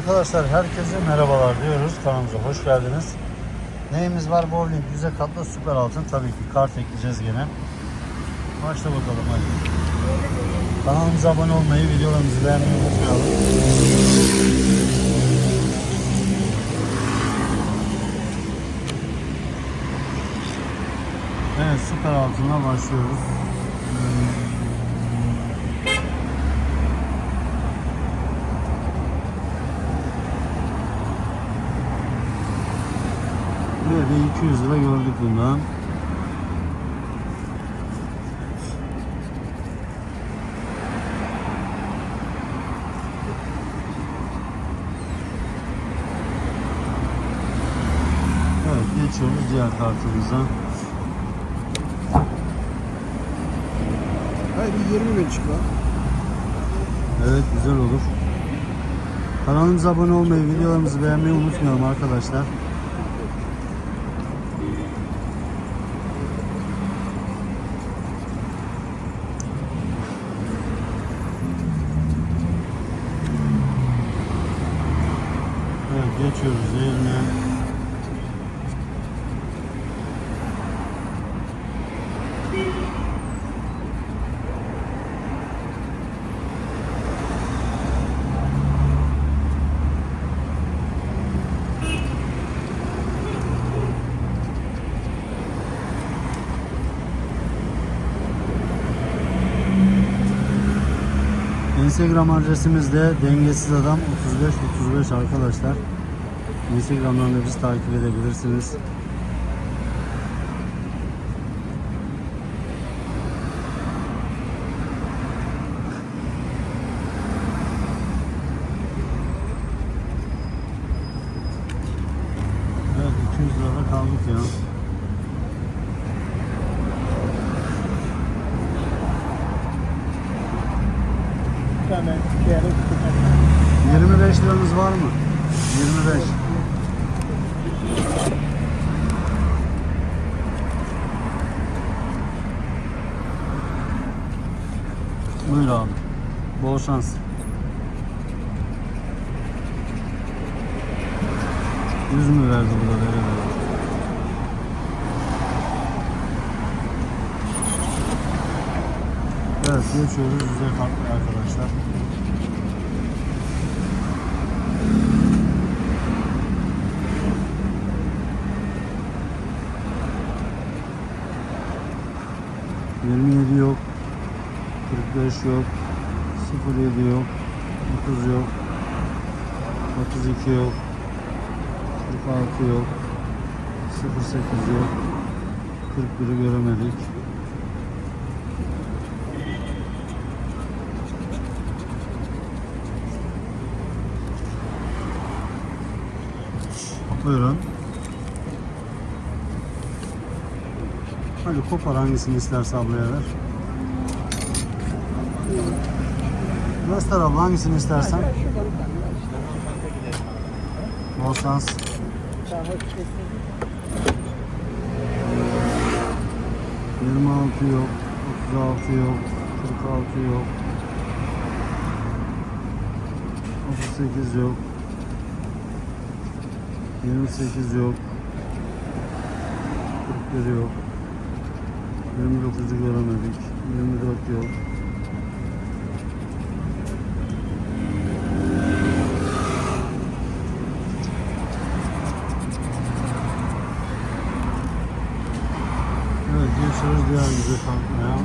arkadaşlar herkese merhabalar diyoruz. Kanalımıza hoş geldiniz. Neyimiz var? Bowling yüze katlı süper altın. Tabii ki kart ekleyeceğiz gene. Başla bakalım hadi. Kanalımıza abone olmayı, videolarımızı beğenmeyi unutmayalım. Evet süper altına başlıyoruz. Böyle 200 lira gördük bundan. Evet geçiyoruz diğer kartımıza. Hayır bir 20 bin çık lan. Evet güzel olur. Kanalımıza abone olmayı, videolarımızı beğenmeyi unutmayalım arkadaşlar. Evet geçiyoruz yerine. Instagram adresimiz de dengesiz adam 35 35 arkadaşlar. Instagram'dan da bizi takip edebilirsiniz. Evet 200 lirada kaldık ya. Hemen diğerini 25 liranız var mı? 25. Buyur abi. Bol şans. Yüz mü verdi burada vere vere? Evet geçiyoruz yüze kalkmaya arkadaşlar. Yirmi yedi yok. Kırk beş yok. Sıfır yedi yok. Otuz yok. Otuz iki yok. Kırk altı yok. Sıfır sekiz yok. Kırk biri göremedik. Buyurun. Hadi kopar hangisini isterse ablaya ver. Göster abla hangisini istersen. Bol şans. Yirmi altı yok. Otuz altı yok. Kırk altı yok. Otuz sekiz yok. 28 yok. 41 yok. 29'u göremedik. 24 yok. Diğer güzel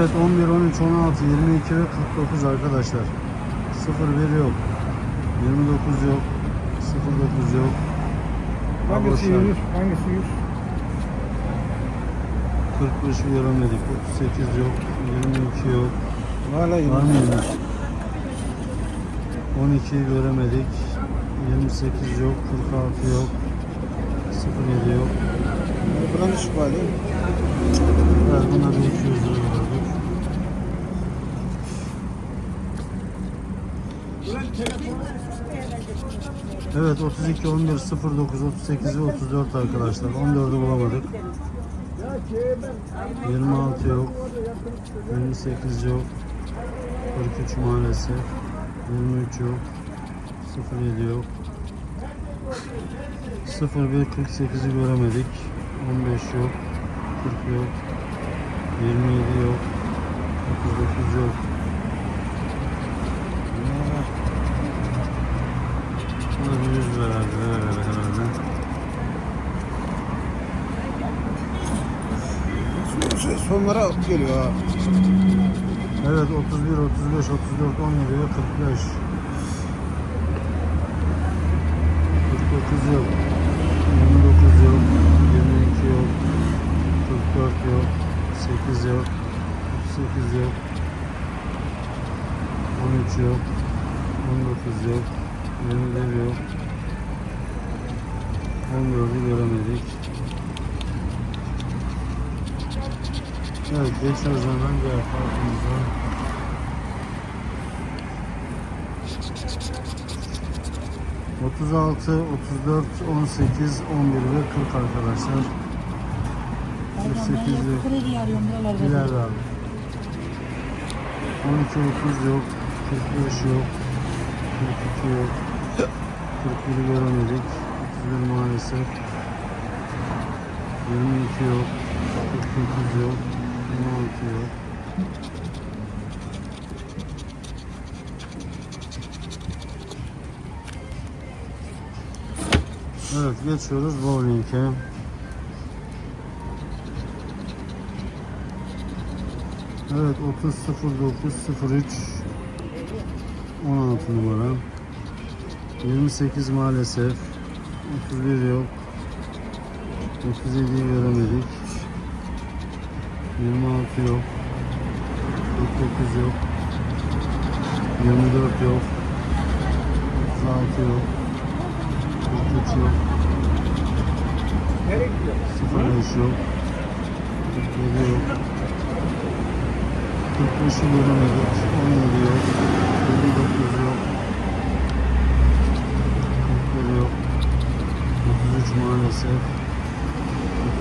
Evet 11, 13, 16, 22 ve 49 arkadaşlar. 01 yok. 29 yok. 09 yok. Hangisi Boşver. yürür? Hangisi yürür? 45 göremedik. 38 yok. 22 yok. Hala Var yürür. mıymış? 12 göremedik. 28 yok. 46 yok. 07 yok. Buranın değil mi? Evet buna bir 200 lira gördük. Evet 32, 11, 09, 38 ve 34 arkadaşlar. 14'ü bulamadık. 26 yok. 28 yok. 43 maalesef. 23 yok. 07 yok. 01 48'i göremedik. 15 yok. 40 yok. 27 yok. 39 yok. Bu da bir 100 lira verdi. Vere vere herhalde. Şey, sonlara geliyor ha. Evet 31, 35, 34, 17 ve 45. 49 yok. 29 yok. 22 yok. 44 yok. 8 yok. 38 yok. 13 yok. 19 yok. 21 yok. 14'ü göremedik. Evet geçiyoruz hemen diğer kartımıza. Otuz altı, otuz dört, on sekiz, on bir ve kırk arkadaşlar. 48 yok. Kredi arıyorum buralarda. İleride abi. 12 30 yok. 45 yok. 42 yok. 41'i göremedik. 31 maalesef. 22 yok. 49 yok. 16 yok. Evet geçiyoruz bowling'e. Evet 30 09 03 16 numara 28 maalesef 31 yok. 37'yi göremedik. 26 yok. 49 yok. 24 yok. 36 yok. 43 yok. Nereye gidiyor? 05 yok 47 yok. 45'i göremedik. 17 yok. 59 yok 41 yok 33 maalesef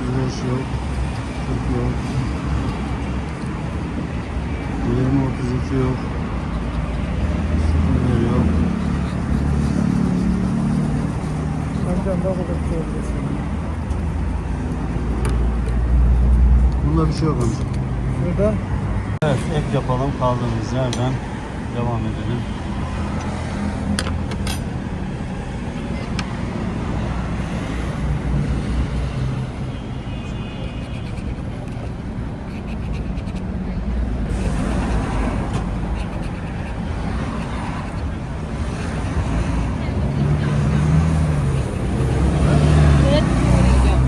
35 yok 40 yok 20 32 yok. 01 yok Amcam daha şey olacak. Bunda bir şey yok amca. Şurada. Evet ek yapalım kaldığımız yerden devam edelim. Evet, uğrayacağım.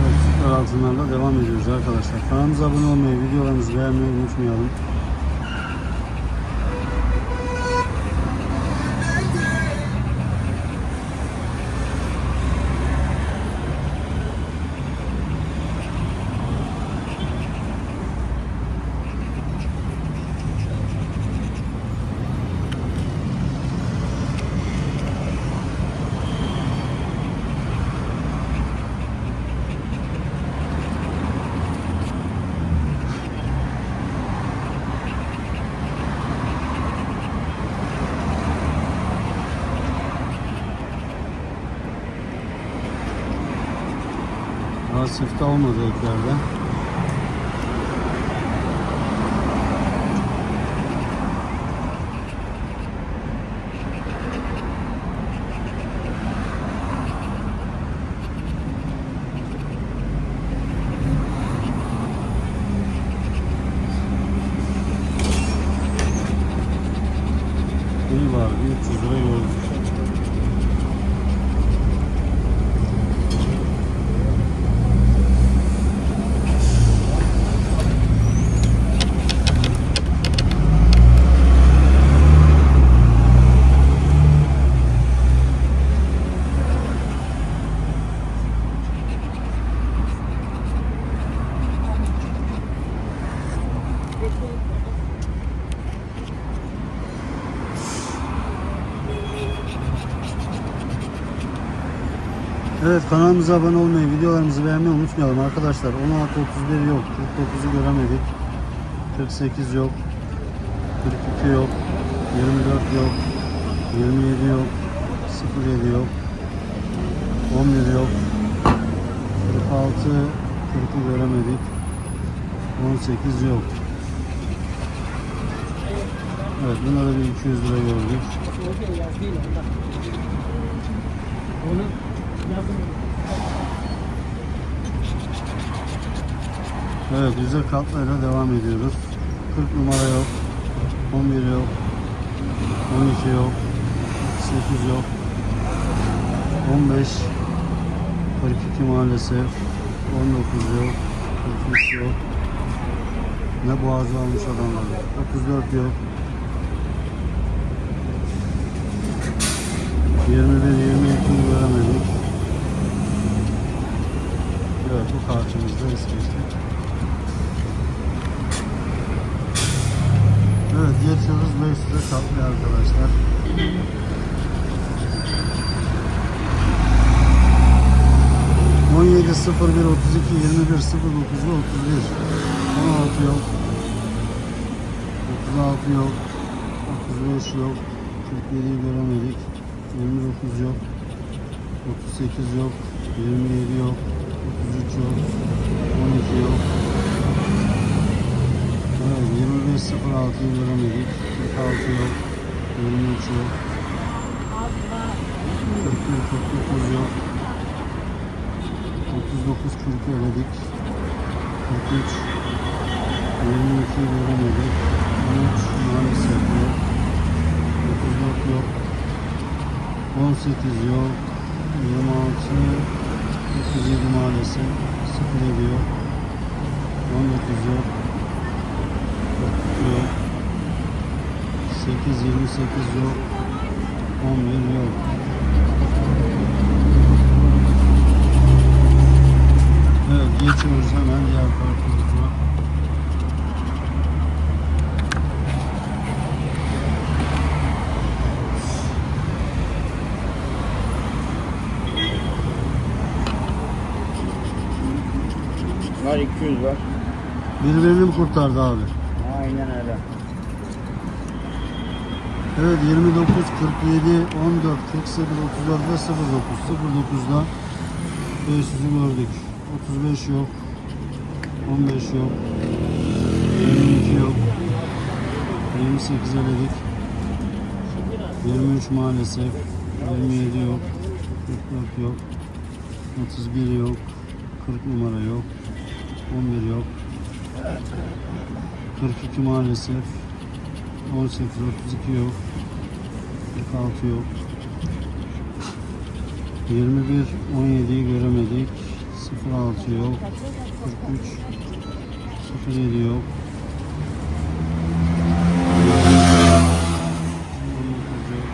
Evet süper altınlarla devam ediyoruz arkadaşlar. Kanalımıza abone olmayı, videolarımızı beğenmeyi unutmayalım. Sifte olmadı eklerde. Kanalımıza abone olmayı, videolarımızı beğenmeyi unutmayalım arkadaşlar. 16.31 yok, 49'u göremedik. 48 yok, 42 yok, 24 yok, 27 yok, 07 yok, 11 yok, 46, 40'ı göremedik. 18 yok. Evet bunlara bir 200 lira gördük. Evet yüze katlayla devam ediyoruz. 40 numara yok. 11 yok. 12 yok. 8 yok. 15 42 maalesef. 19 yok. 43 yok. Ne boğazı almış adamlar. 34 yok. 21 22 göremedik. Evet bu kartımızda es geçiyoruz 500'e katlı arkadaşlar. On yedi sıfır bir otuz iki yirmi bir sıfır dokuz otuz bir. on altı yok. otuz altı yok. otuz beş yok. kırk yediyi göremedik yirmi dokuz yok. otuz sekiz yok. yirmi yedi yok. otuz üç yok. on iki yok Evet, 25.06'yı göremedik. 46 yok. 23 yok. 41, 49 yok. 39, 40 eledik. 43, 22 göremedik. 13 maalesef yok. 34 yok. 18 yok. 26, 37 maalesef. 07 yok. 19 yok. 42 yok. 8, 28 yok. 11 yok. Evet geçiyoruz hemen diğer kartımıza. Var 200 var. Birbirini mi kurtardı abi? Evet 29, 47, 14, 48, 34 ve 09. 09'da 500'ü gördük. 35 yok. 15 yok. 22 yok. 28 eledik. 23 maalesef. 27 yok. 44 yok. 31 yok. 40 numara yok. 11 yok. 42 maalesef. 18, 32 yok. 46 yok. 21, 17'yi göremedik. 06 yok. 43, 07 yok. 19 yok.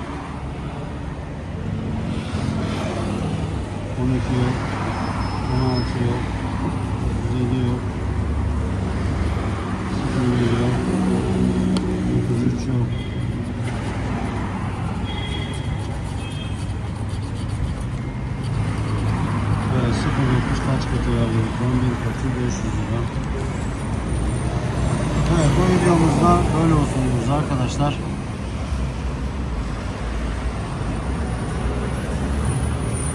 12 yok. 16 yok. 37 yok. 01 yok. 33 yok. Evet 09 kaç verdik? 11 katı 500 lira. Evet bu videomuzda böyle olsun arkadaşlar.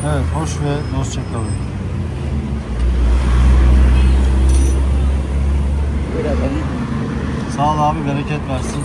Evet hoş ve dostça kalın. Sağ ol abi bereket versin.